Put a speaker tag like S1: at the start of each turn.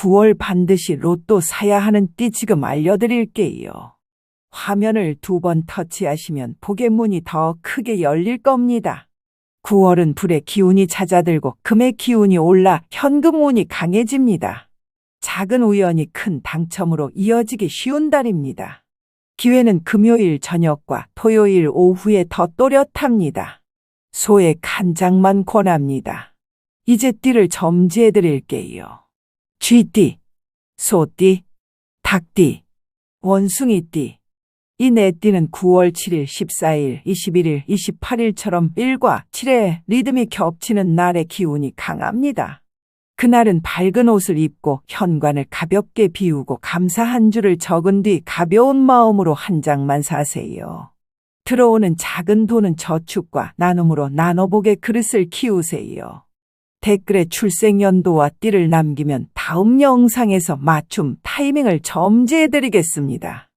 S1: 9월 반드시 로또 사야 하는 띠 지금 알려드릴게요. 화면을 두 번 터치하시면 복의 문이 더 크게 열릴 겁니다. 9월은 불의 기운이 찾아들고 금의 기운이 올라 현금 운이 강해집니다. 작은 우연이 큰 당첨으로 이어지기 쉬운 달입니다. 기회는 금요일 저녁과 토요일 오후에 더 또렷합니다. 소액 한 장만 권합니다. 이제 띠를 점지해 드릴게요. 쥐띠, 소띠, 닭띠, 원숭이띠. 이 네 띠는 9월 7일, 14일, 21일, 28일처럼 1과 7의 리듬이 겹치는 날의 기운이 강합니다. 그날은 밝은 옷을 입고 현관을 가볍게 비우고 감사 한 줄을 적은 뒤 가벼운 마음으로 한 장만 사세요. 들어오는 작은 돈은 저축과 나눔으로 나눠보게 그릇을 키우세요. 댓글에 출생 연도와 띠를 남기면 다음 영상에서 맞춤 타이밍을 점지해 드리겠습니다.